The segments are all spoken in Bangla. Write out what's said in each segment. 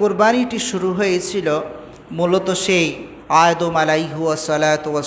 কোরবানিটি শুরু হয়েছিল মূলত সেই আয়দম আলাইহু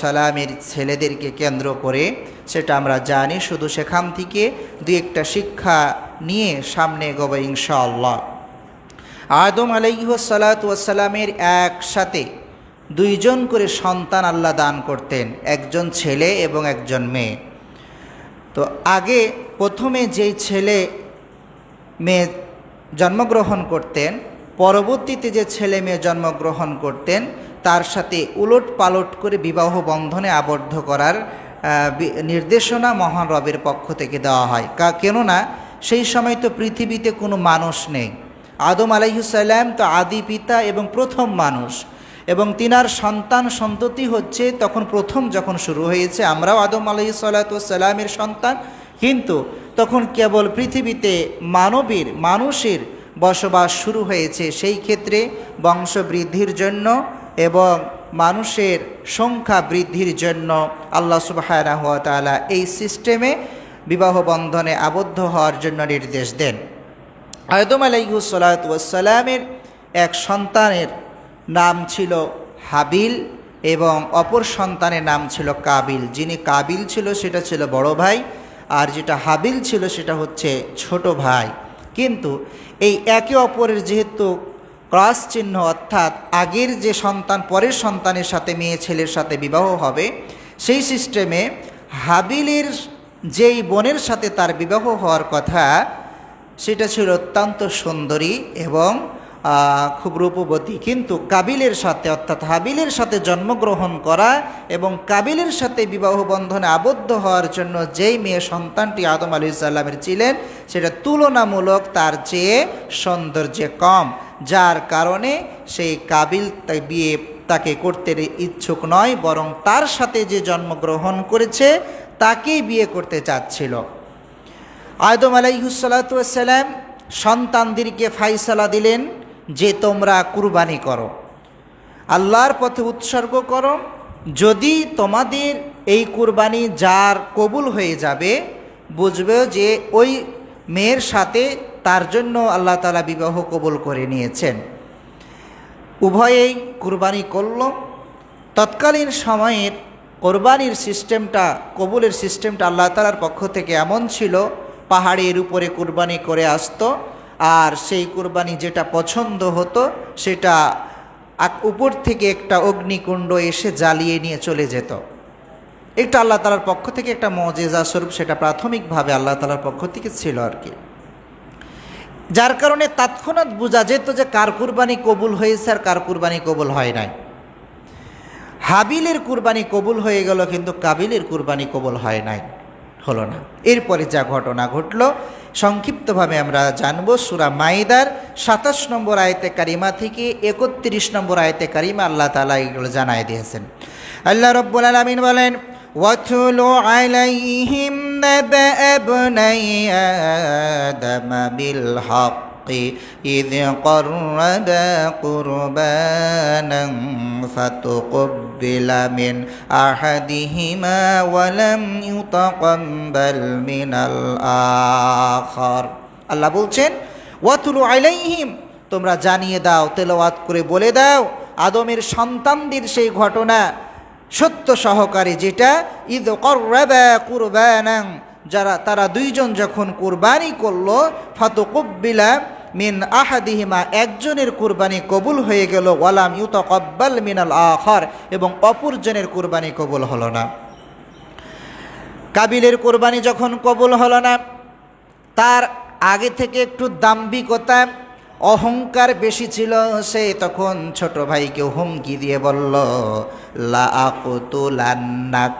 সালামের ছেলেদেরকে কেন্দ্র করে। সেটা আমরা জানি, শুধু সেখান থেকে দুই একটা শিক্ষা নিয়ে সামনে এগোবো ইনশাআল্লাহ। আদম আলাইসালামের একসাথে দুইজন করে সন্তান আল্লাহ দান করতেন, একজন ছেলে এবং একজন মেয়ে। তো আগে প্রথমে যেই ছেলে মেয়ে জন্মগ্রহণ করতেন পরবর্তীতে যে ছেলে মেয়ে জন্মগ্রহণ করতেন, তার সাথে উলট পালট করে বিবাহ বন্ধনে আবদ্ধ করার নির্দেশনা মহান রবের পক্ষ থেকে দেওয়া হয়। কা, কেননা সেই সময় তো পৃথিবীতে কোনো মানুষ নেই। আদম আলাইহুসাল্লাম তো আদি পিতা এবং প্রথম মানুষ। এবং তিনার সন্তান সন্ততি হচ্ছে তখন প্রথম যখন শুরু হয়েছে, আমরাও আদম আলাইসাল্লামের সন্তান। কিন্তু তখন কেবল পৃথিবীতে মানবীর, মানুষের বসবাস শুরু হয়েছে। সেই ক্ষেত্রে বংশবৃদ্ধির জন্য এবং মানুষের সংখ্যা বৃদ্ধির জন্য আল্লাহ সুবাহ এই সিস্টেমে বিবাহ বন্ধনে আবদ্ধ হওয়ার জন্য নির্দেশ দেন। আয়দম আলাইহুসালামের এক সন্তানের নাম ছিল হাবিল এবং অপর সন্তানের নাম ছিল কাবিল। যিনি কাবিল ছিল সেটা ছিল বড় ভাই আর যেটা হাবিল ছিল সেটা হচ্ছে ছোট ভাই। কিন্তু এই একে অপরের যেহেতু ক্রস চিহ্ন অর্থাৎ আগের যে সন্তান, পরের সন্তানের সাথে মেয়ে ছেলের সাথে বিবাহ হবে, সেই সিস্টেমে হাবিলের যেই বোনের সাথে তার বিবাহ হওয়ার কথা, সেটা ছিল অত্যন্ত সুন্দরী এবং খুব রূপবতী। কিন্তু কাবিলের সাথে, অর্থাৎ হাবিলের সাথে জন্মগ্রহণ করা এবং কাবিলের সাথে বিবাহ বন্ধনে আবদ্ধ হওয়ার জন্য যেই মেয়ে সন্তানটি আদম আলী সাল্লামের ছিলেন, সেটা তুলনামূলক তার চেয়ে সৌন্দর্যে কম। যার কারণে সেই কাবিল বিয়ে তাকে করতে ইচ্ছুক নয়, বরং তার সাথে যে জন্মগ্রহণ করেছে, তাকেই বিয়ে করতে চাচ্ছিল। আদম আলাইহুসালাম সন্তানদেরকে ফাইসালা দিলেন। যে তোমরা কুরবানি করো। আল্লাহর পথে উৎসর্গ করো। যদি তোমাদের এই কুরবানি যার কবুল হয়ে যাবে, বুঝবে যে ওই মেয়ের সাথে তার জন্য আল্লাহ তালা বিবাহ কবুল করে নিয়েছেন। উভয়েই কুরবানি করল। তৎকালীন সময়ের কোরবানির সিস্টেমটা, কবুলের সিস্টেমটা আল্লাহ তালার পক্ষ থেকে এমন ছিল, পাহাড়ের উপরে কুরবানি করে আসতো। আর সেই কুরবানি যেটা পছন্দ হতো, সেটা উপর থেকে একটা অগ্নিকুণ্ড এসে জ্বালিয়ে নিয়ে চলে যেত। একটা আল্লাহ তালার পক্ষ থেকে একটা মজেজা স্বরূপ, সেটা প্রাথমিকভাবে আল্লাহ তালার পক্ষ থেকে ছিল আর কি। যার কারণে তৎক্ষণাৎ বোঝা যেত যে কার কুরবানি কবুল হয়েছে আর কার কুরবানি কবুল হয় নাই। হাবিলের কুরবানি কবুল হয়ে গেল, কিন্তু কাবিলের কুরবানি কবুল হয় নাই, হলো না। এরপরে যা ঘটনা ঘটলো সংক্ষিপ্তভাবে আমরা জানব সুরা মাইদার সাতাশ নম্বর আয়তে কারিমা থেকে একত্রিশ নম্বর আয়তে কারিমা আল্লাহ তালা এগুলো জানাই দিয়েছেন আল্লাহ রব্বুল আলমিন বলেন واتل عليهم نبأ ابني آدم بالحق إذ قربا قربانا فتقبل من أحدهما ولم يتقبل من الآخر আল্লাহ বলছেন ওয়াতুলু আলাইহিম তোমরা জানিয়ে দাও তেলাওয়াত করে বলে দাও আদমের সন্তানদের সেই ঘটনা সত্য সহকারে যেটা ঈদ করবা কুরবানাং যারা তারা দুইজন যখন কুরবানি করলো ফাতুকুব্বিলা মিন আহাদিহিমা, একজনের কুরবানি কবুল হয়ে গেল, ওয়ালাম ইউতাকাব্বাল মিনাল আখার, এবং অপরজনের কুরবানি কবুল হলো না। কাবিলের কোরবানি যখন কবুল হলো না, তার আগে থেকে একটু দাম্ভিকতা, অহংকার বেশি ছিল, সে তখন ছোট ভাইকে হুমকি দিয়ে বলল লাকুতুলান্নাক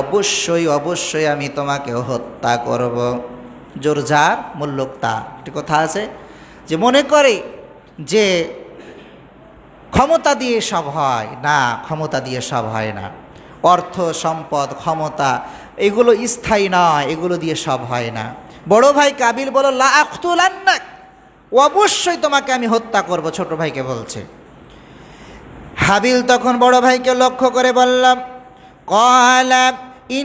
অবশ্যই অবশ্যই আমি তোমাকে হত্যা করব। জোর যার মূল্যক একটি কথা আছে যে মনে করে যে ক্ষমতা দিয়ে সব হয়, না, ক্ষমতা দিয়ে সব হয় না। অর্থ, সম্পদ, ক্ষমতা, এগুলো স্থায়ী নয়, এগুলো দিয়ে সব হয় না। বড় ভাই কাবিল বলো লাখতুলান্নাক অবশ্যই তোমাকে আমি হত্যা করব, ছোট ভাইকে বলছে। হাবিল তখন বড় ভাইকে লক্ষ্য করে বললাম, কলা সে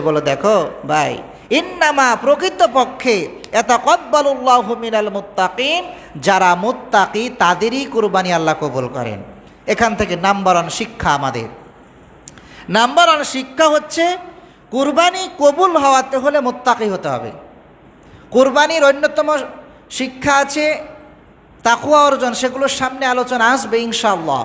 বলো, দেখো ভাই, ইন্নামা প্রকৃতপক্ষে এত কব্বালুল্লাহ মিনাল মুত্তাকিন, যারা মুত্তাকি তাদেরই কুরবানি আল্লাহ কবুল করেন। এখান থেকে নাম্বার ওয়ান শিক্ষা আমাদের। নাম্বার ওয়ান শিক্ষা হচ্ছে, কুরবানি কবুল হওয়াতে হলে মোত্তাকি হতে হবে। কুরবানির অন্যতম শিক্ষা আছে তাকুয়া অর্জন, সেগুলোর সামনে আলোচনা আসবে ইনশাআল্লাহ।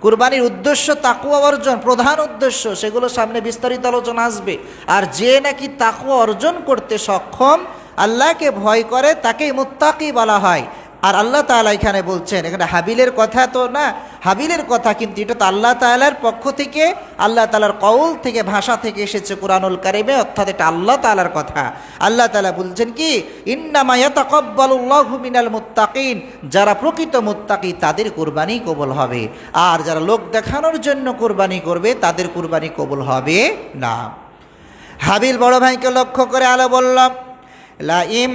কুরবানির উদ্দেশ্য তাকুয়া অর্জন, প্রধান উদ্দেশ্য, সেগুলোর সামনে বিস্তারিত আলোচনা আসবে। আর যে নাকি তাকুয়া অর্জন করতে সক্ষম, আল্লাহকে ভয় করে, তাকেই মুত্তাকি বলা হয়। আর আল্লাহ তাআলা এখানে বলছেন, এখানে হাবিলের কথা তো না, হাবিলের কথা কিন্তু এটা তো আল্লাহ তাআলার পক্ষ থেকে, আল্লাহ তালার কৌল থেকে, ভাষা থেকে এসেছে কোরআনুল কারিমে, অর্থাৎ এটা আল্লাহ তাআলার কথা। আল্লাহ তালা বলছেন কি, ইন্নামা ইয়াতাকাব্বালুল্লাহু মিনাল মুত্তাকিন যারা প্রকৃত মুত্তাকি, তাদের কুরবানি কবল হবে। আর যারা লোক দেখানোর জন্য কুরবানি করবে, তাদের কুরবানি কবল হবে না। হাবিল বড় ভাইকে লক্ষ্য করে আলো বললাম, লা ইম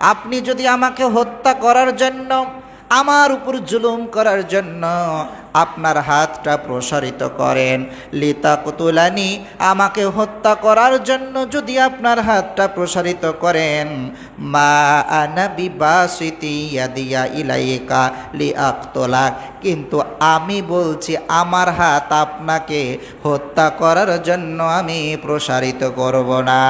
আপনি যদি আমাকে হত্যা করার জন্য, আমার উপর জুলুম করার জন্য আপনার হাতটা প্রসারিত করেন। লিতা কুতুলানি আমাকে হত্যা করার জন্য যদি আপনার হাতটা প্রসারিত করেন, মা আনা বিবাসিতি ইয়াদিয়া ইলাইকা লি আকতলাক কিন্তু আমি বলছি, আমার হাত আপনাকে হত্যা করার জন্য আমি প্রসারিত করব না।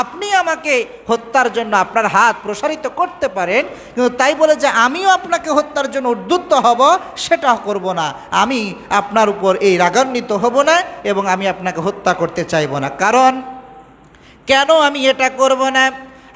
আপনি আমাকে হত্যার জন্য আপনার হাত প্রসারিত করতে পারেন, কিন্তু তাই বলে যে আমিও আপনাকে হত্যার জন্য উদ্যুত্ত হব, সেটা করব না। আমি আপনার উপর এই রাগান্বিত হব না এবং আমি আপনাকে হত্যা করতে চাইব না। কারণ কেন আমি এটা করব না?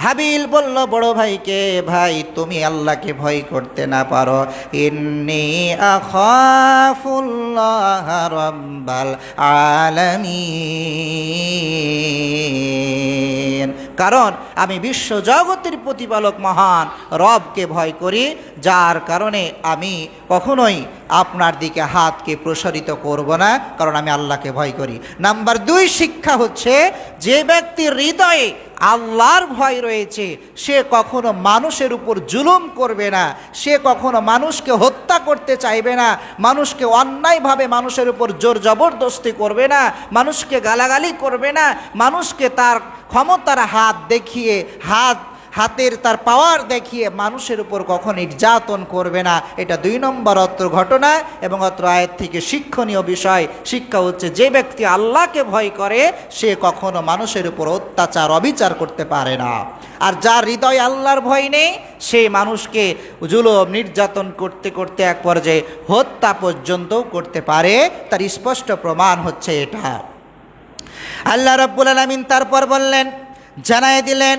হাবিল বলল, বড় ভাইকে, ভাই, তুমি আল্লাহকে ভয় করতে না পারো। ইন্নি আখাফুল্লাহ রাব্বাল আলামিন। কারণ আমি বিশ্ব জগতের প্রতিপালক মহান, রবকে ভয় করি, যার কারণে আমি কখনোই আপনার দিকে হাতকে প্রসারিত করব না, কারণ আমি আল্লাহকে ভয় করি। নাম্বার দুই শিক্ষা হচ্ছে, যে ব্যক্তির হৃদয়ে আল্লাহর ভয় রয়েছে। সে কখনো মানুষের উপর জুলুম করবে না। সে কখনো মানুষকে হত্যা করতে চাইবে না। মানুষকে অন্যায়ভাবে মানুষের উপর জোর জবরদস্তি করবে না। মানুষকে গালাগালি করবে না। মানুষকে তার ক্ষমতার হাত দেখিয়ে হাত হাতের তার পাওয়ার দেখিয়ে মানুষের উপর কখন নির্যাতন করবে না, এটা দুই নম্বর অত্র ঘটনা এবং অত্র আয়ের থেকে শিক্ষণীয় বিষয়। শিক্ষা হচ্ছে যে ব্যক্তি আল্লাহকে ভয় করে, সে কখনো মানুষের উপর অত্যাচার, অবিচার করতে পারে না। আর যার হৃদয় আল্লাহর ভয় নেই, সে মানুষকে জুলুম, নির্যাতন করতে করতে এক পর্যায়ে হত্যা পর্যন্তও করতে পারে। তার স্পষ্ট প্রমাণ হচ্ছে এটা। আল্লাহ রব্বুল আলমিন তারপর বললেন জানাই দিলেন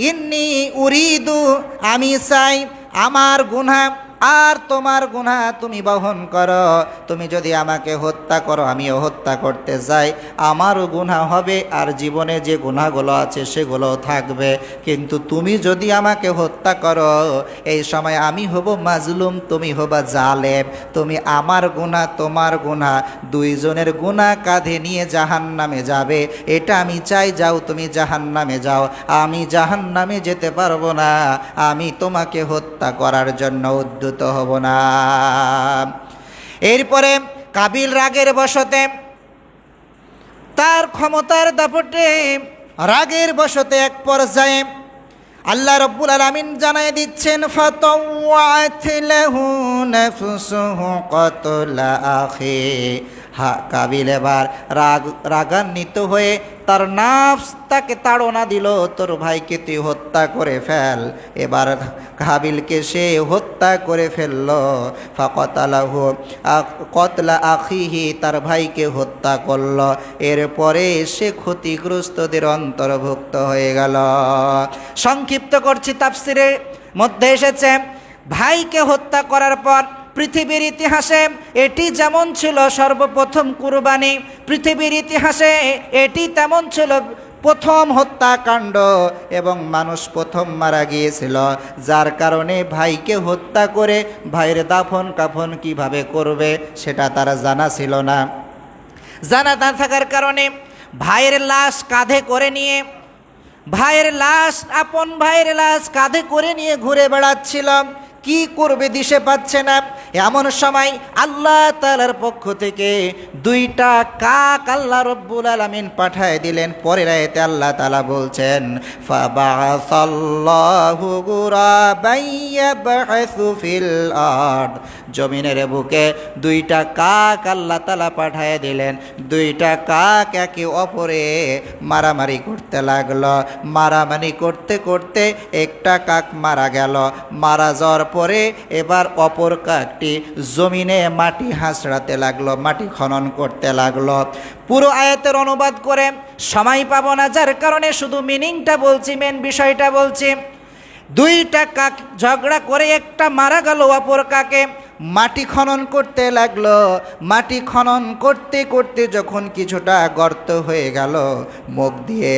ইন্নি উরিদু আমি চাই আমার গুনা আর তোমার গুনা তুমি বহন করো। তুমি যদি আমাকে হত্যা করো, আমিও হত্যা করতে চাই আমারও গুনাহ হবে আর জীবনে যে গুনাহগুলো আছে সেগুলোও থাকবে। কিন্তু তুমি যদি আমাকে হত্যা করো, এই সময় আমি হব মাজলুম, তুমি হবা জালেম। তুমি আমার গুণা তোমার গুনাহ। দুইজনের গুনাহ কাঁধে নিয়ে জাহান নামে যাবে। এটা আমি চাই, যাও তুমি জাহান নামে যাও। আমি জাহান নামে যেতে পারব না। আমি তোমাকে হত্যা করার জন্য উদ্যুত হব না। এরপরে কাবিল রাগের বসতে তার ক্ষমতার দাপটে রাগের বসতে এক পর্যায়ে আল্লাহ রব্বুল আলামিন জানাই দিচ্ছেন, ফাতাওয়াত লাহু নাফসুহু কতলা আখি। হা কাবিল এবার রাগ, রাগান্বিত হয়ে তার নাফস তাকে তাড়না দিল, তোর ভাইকে তুই হত্যা করে ফেল। এবার কাবিলকে সে হত্যা করে ফেলল। ফাকতালাহু কতলা আখিহি তার ভাইকে হত্যা করল। এরপরে সে ক্ষতিগ্রস্তদের অন্তর্ভুক্ত হয়ে গেল। সংক্ষিপ্ত করছি তাফসিরের মধ্যে এসেছে, ভাইকে হত্যা করার পর পৃথিবীর ইতিহাসে এটি যেমন ছিল সর্বপ্রথম কুরবানি, পৃথিবীর ইতিহাসে এটি তেমন ছিল প্রথম হত্যাকাণ্ড এবং মানুষ প্রথম মারা গিয়েছিল। যার কারণে ভাইকে হত্যা করে ভাইয়ের দাফন কাফন কীভাবে করবে সেটা তারা জানা ছিল না। জানা না থাকার কারণে ভাইয়ের লাশ কাঁধে করে নিয়ে, ভাইয়ের লাশ, আপন ভাইয়ের লাশ কাঁধে করে নিয়ে ঘুরে বেড়াচ্ছিল। কি করবে দিশে পাচ্ছে না। এমন সময় আল্লাহ তালার পক্ষ থেকে দুইটা কাক আল্লাহ রব্বুল আলমিন পাঠায় দিলেন। পরের আয়তে আল্লাহ তালা বলছেন আরদ। জমিনের বুকে দুইটা কাক আল্লাহ তালা পাঠায় দিলেন। দুইটা কাক একে অপরে মারামারি করতে লাগল। মারামারি করতে করতে একটা কাক মারা গেল। মারা যাওয়ার পরে এবার অপর কাকটি জমিনে মাটি হাঁচড়াতে লাগল, মাটি খনন করতে লাগল। পুরো আয়াতের অনুবাদ করে সময় পাবো না, যার কারণে শুধু মিনিংটা বলছি মেন বিষয়টা বলছি। দুইটা কাক ঝগড়া করে একটা মারা গেল অপর কাকে। মাটি খনন করতে লাগল। মাটি খনন করতে করতে যখন কিছুটা গর্ত হয়ে গেল, মুখ দিয়ে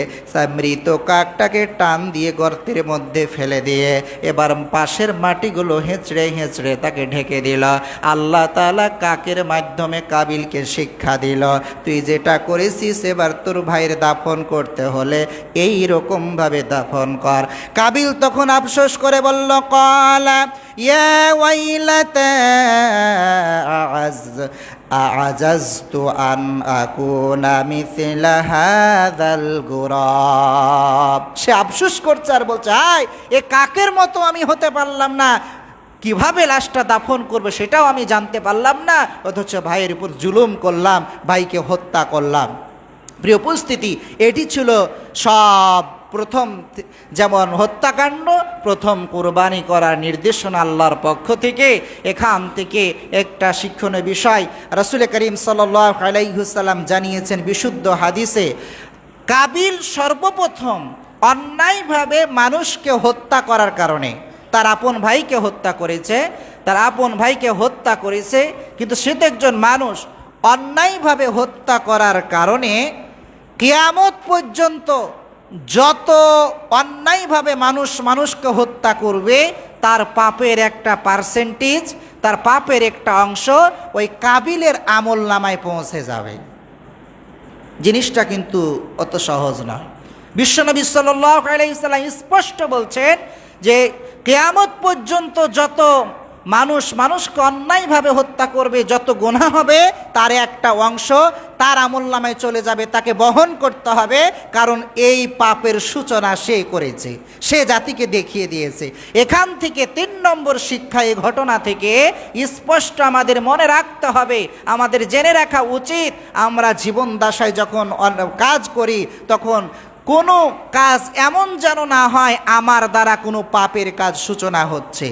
মৃত কাকটাকে টান দিয়ে গর্তের মধ্যে ফেলে দিয়ে এবার পাশের মাটিগুলো হেঁচড়ে হেঁচড়ে তাকে ঢেকে দিল। আল্লাহ তালা কাকের মাধ্যমে কাবিলকে শিক্ষা দিল, তুই যেটা করেছিস এবার তোর ভাইয়ের দাফন করতে হলে এই রকমভাবে দাফন কর। কাবিল তখন আফসোস করে বলল, কলা, ইয়া ওয়াইলাতা আজ أعجزت أن أكون مثل هذا الغراب সে আফসোস করছে আর বলছে হাই এ কাকের মতো আমি হতে পারলাম না কিভাবে লাশটা দাফন করবে সেটাও আমি জানতে পারলাম না অথচ ভাইয়ের উপর জুলুম করলাম ভাইকে হত্যা করলাম প্রিয় উপস্থিতি এটি ছিল সব প্রথম যেমন হত্যাকাণ্ড, প্রথম কোরবানি করার নির্দেশনা আল্লাহর পক্ষ থেকে, এখান থেকে একটা শিক্ষণীয় বিষয়। রসুল করিম সাল্লাহ জানিয়েছেন বিশুদ্ধ হাদিসে, কাবিল সর্বপ্রথম অন্যায়ভাবে মানুষকে হত্যা করার কারণে, তার আপন ভাইকে হত্যা করেছে, তার আপন ভাইকে হত্যা করেছে, কিন্তু সে তো একজন মানুষ, অন্যায়ভাবে হত্যা করার কারণে কেয়ামত পর্যন্ত যত অন্যায়ভাবে মানুষ মানুষকে হত্যা করবে, তার পাপের একটা পার্সেন্টেজ তার পাপের একটা অংশ ওই কাবিলের আমল নামায় পৌঁছে যাবে। জিনিসটা কিন্তু অত সহজ নয়। বিশ্বনবী সাল্লাহ আলাইসাল্লাম স্পষ্ট বলছেন যে, কেয়ামত পর্যন্ত যত মানুষ মানুষকে অন্যায়ভাবে হত্যা করবে, যত গোনা হবে তার একটা অংশ তার আমল নামায় চলে যাবে, তাকে বহন করতে হবে, কারণ এই পাপের সূচনা সে করেছে, সে জাতিকে দেখিয়ে দিয়েছে। এখান থেকে তিন নম্বর শিক্ষা এই ঘটনা থেকে স্পষ্ট আমাদের মনে রাখতে হবে, আমাদের জেনে রাখা উচিত, আমরা জীবন দশায় যখন কাজ করি, তখন কোনো কাজ এমন যেন না হয়, আমার দ্বারা কোনো পাপের কাজ সূচনা হচ্ছে।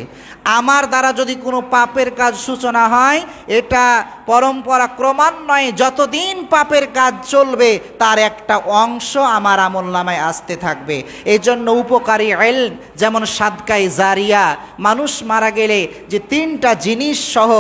আমার দ্বারা যদি কোনো পাপের কাজ সূচনা হয়, এটা পরম্পরা ক্রমান্বয়ে যতদিন পাপের কাজ চলবে, তার একটা অংশ আমার আমল নামায় আসতে থাকবে। এই জন্য উপকারী এল যেমন সাদকাই জারিয়া, মানুষ মারা গেলে যে তিনটা জিনিস সহ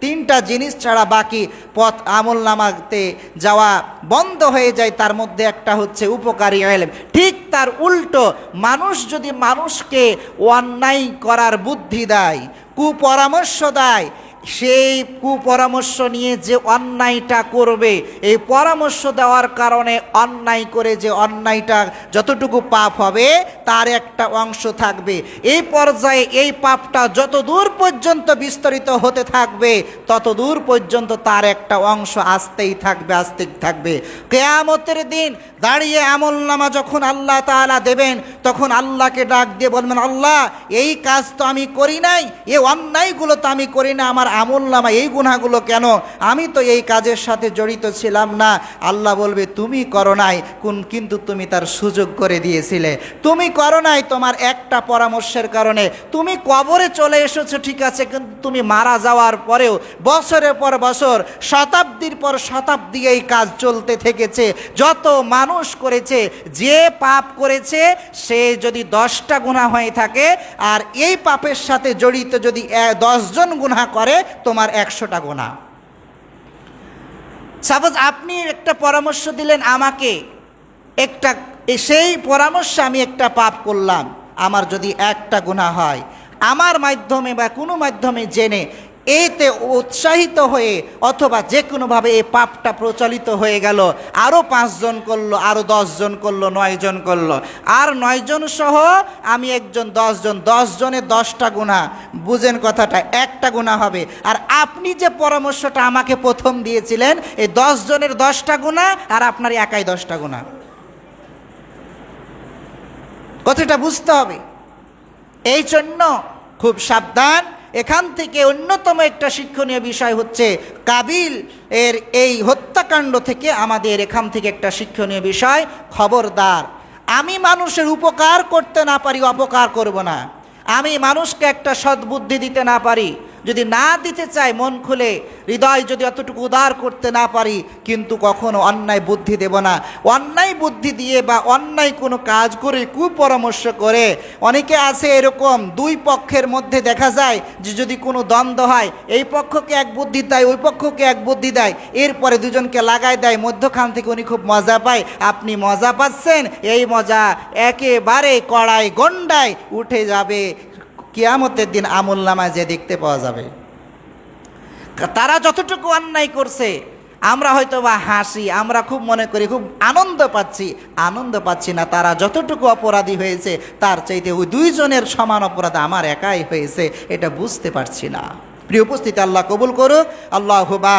তিনটা জিনিস ছাড়া বাকি পথ আমল নামাতে যাওয়া বন্ধ হয়ে যায়, তার মধ্যে একটা হচ্ছে উপকারী এলেম। ঠিক তার উল্টো, মানুষ যদি মানুষকে অন্যায় করার বুদ্ধি দেয়, কুপরামর্শ দেয় সেই কুপরামর্শ নিয়ে যে অন্যায়টা করবে, এই পরামর্শ দেওয়ার কারণে অন্যায় করে যে অন্যায়টা যতটুকু পাপ হবে, তার একটা অংশ থাকবে। এই পর্যায়ে এই পাপটা যত দূর পর্যন্ত বিস্তারিত হতে থাকবে তত দূর পর্যন্ত তার একটা অংশ আসতেই থাকবে আসতেই থাকবে। কেয়ামতের দিন দাঁড়িয়ে আমল নামা যখন আল্লাহ তাআলা দেবেন, তখন আল্লাহকে ডাক দিয়ে বলবেন, আল্লাহ, এই কাজ তো আমি করি নাই এ অন্যায়গুলো তো আমি করি না, আমার আমল নামা এই গুনাহগুলো কেন? আমি তো এই কাজের সাথে জড়িত ছিলাম না। আল্লাহ বলবে, তুমি করো নাই। কোন, কিন্তু তুমি তার সুযোগ করে দিয়েছিলে। তুমি করো নাই তোমার একটা পরামর্শের কারণে। তুমি কবরে চলে এসেছ, ঠিক আছে, কিন্তু তুমি মারা যাওয়ার পরেও বছরের পর বছর, শতাব্দীর পর শতাব্দী এই কাজ চলতে থেকেছে। যত মানুষ করেছে, যে পাপ করেছে, সে যদি দশটা গুণা হয়ে থাকে, আর এই পাপের সাথে জড়িত যদি দশজন গুণা করে তোমার একশোটা গোনা। সাপোজ আপনি একটা পরামর্শ দিলেন আমাকে, একটা সেই পরামর্শে আমি একটা পাপ করলাম, আমার যদি একটা গুণা হয়, আমার মাধ্যমে বা কোনো মাধ্যমে জেনে এতে উৎসাহিত হয়ে অথবা যে কোনোভাবে এই পাপটা প্রচলিত হয়ে গেল। আরও পাঁচজন করল আরও দশজন করল, নয়জন করল। আর নয়জন সহ আমি একজন, দশজন দশজনের দশটা গুণা। বুঝেন কথাটা, একটা গুণা হবে। আর আপনি যে পরামর্শটা আমাকে প্রথম দিয়েছিলেন, এই দশজনের দশটা গুণা আর আপনার একাই দশটা গুণা। কথাটা বুঝতে হবে। এই জন্য খুব সাবধান এখান থেকে অন্যতম একটা শিক্ষণীয় বিষয় হচ্ছে কাবিল এর এই হত্যাকাণ্ড থেকে আমাদের এখান থেকে একটা শিক্ষণীয় বিষয়, খবরদার। আমি মানুষের উপকার করতে না পারি, অপকার করব না। আমি মানুষকে একটা সদ্বুদ্ধি দিতে না পারি। যদি না দিতে চাই মন খুলে, হৃদয় যদি অতটুকু উদার করতে না পারি, কিন্তু কখনো অন্যায় বুদ্ধি দেব না। অন্যায় বুদ্ধি দিয়ে বা অন্যায় কোনো কাজ করে, কুপরামর্শ করে, অনেকে আছে এরকম, দুই পক্ষের মধ্যে দেখা যায় যে যদি কোনো দ্বন্দ্ব হয়, এই পক্ষকে এক বুদ্ধি দেয়, ওই পক্ষকে এক বুদ্ধি দেয়, এরপরে দুজনকে লাগায় দেয়, মধ্যখান থেকে উনি খুব মজা পায়, আপনি মজা পাচ্ছেন, এই মজা একেবারে কড়াই গন্ডায় উঠে যাবে। কিয়ামতের দিন আমল নামায় যে দেখতে পাওয়া যাবে। তারা যতটুকু অন্যায় করছে, আমরা হয়তো বা হাসি, আমরা খুব মনে করি, খুব আনন্দ পাচ্ছি। আনন্দ পাচ্ছি না, তারা যতটুকু অপরাধী হয়েছে, তার চাইতে ওই দুইজনের সমান অপরাধ আমার একাই হয়েছে, এটা বুঝতে পারছি না। প্রিয় উপস্থিতি, আল্লাহ কবুল করুক। আল্লাহ বা